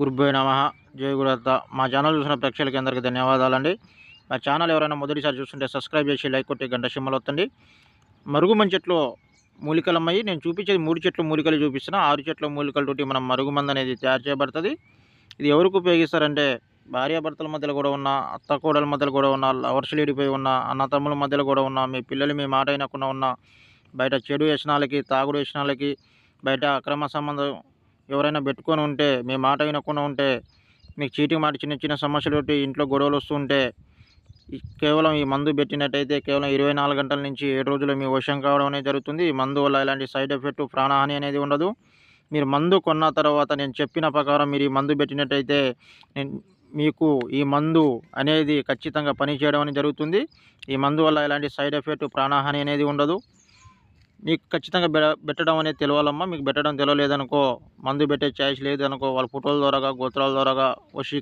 గురుభ్యో నమ. జయ గురత్త మా ఛానల్ చూసిన ప్రేక్షకులకి అందరికీ ధన్యవాదాలండి. మా ఛానల్ ఎవరైనా మొదటిసారి చూస్తుంటే సబ్స్క్రైబ్ చేసి లైక్ కొట్టి గంట సింబల్ వస్తుంది మరుగుమంది చెట్లు మూలికలు నేను చూపించేది మూడు చెట్లు మూలికలు చూపిస్తున్నా. ఆరు చెట్ల మూలికలతోటి మనం మరుగుమంది అనేది తయారు చేయబడుతుంది. ఇది ఎవరికి ఉపయోగిస్తారంటే భార్యాభర్తల మధ్యలో కూడా ఉన్న అత్త కోడల మధ్యలో కూడా ఉన్న లవర్స్ లేడిపోయి ఉన్న అన్నతమ్ముల మధ్యలో కూడా ఉన్న మీ పిల్లలు మీ మాట అయినకుండా ఉన్న బయట చెడు వ్యసనాలకి తాగుడు వ్యసనాలకి బయట అక్రమ సంబంధం ఎవరైనా పెట్టుకొని ఉంటే మీ మాట వినకుండా ఉంటే మీకు చీటింగ్ మాట చిన్న చిన్న సమస్యలు పెట్టి ఇంట్లో గొడవలు వస్తుంటే కేవలం ఈ మందు పెట్టినట్టయితే కేవలం ఇరవై నాలుగు గంటల నుంచి ఏడు రోజులు మీ వశం కావడం అనేది జరుగుతుంది. ఈ మందు వల్ల ఎలాంటి సైడ్ ఎఫెక్ట్ ప్రాణహాని అనేది ఉండదు. మీరు మందు కొన్న తర్వాత నేను చెప్పిన ప్రకారం మీరు ఈ మందు పెట్టినట్టయితే నేను మీకు ఈ మందు అనేది ఖచ్చితంగా పనిచేయడం అనేది జరుగుతుంది. ఈ మందు వల్ల ఎలాంటి సైడ్ ఎఫెక్ట్ ప్రాణహాని అనేది ఉండదు. మీకు ఖచ్చితంగా పెట్టడం అనేది తెలియాలమ్మా మీకు పెట్టడం తెలియలేదనుకో మందు పెట్టే ఛాయిస్ లేదనుకో వాళ్ళ ఫోటోల ద్వారాగా గోత్రాల ద్వారాగా వశీ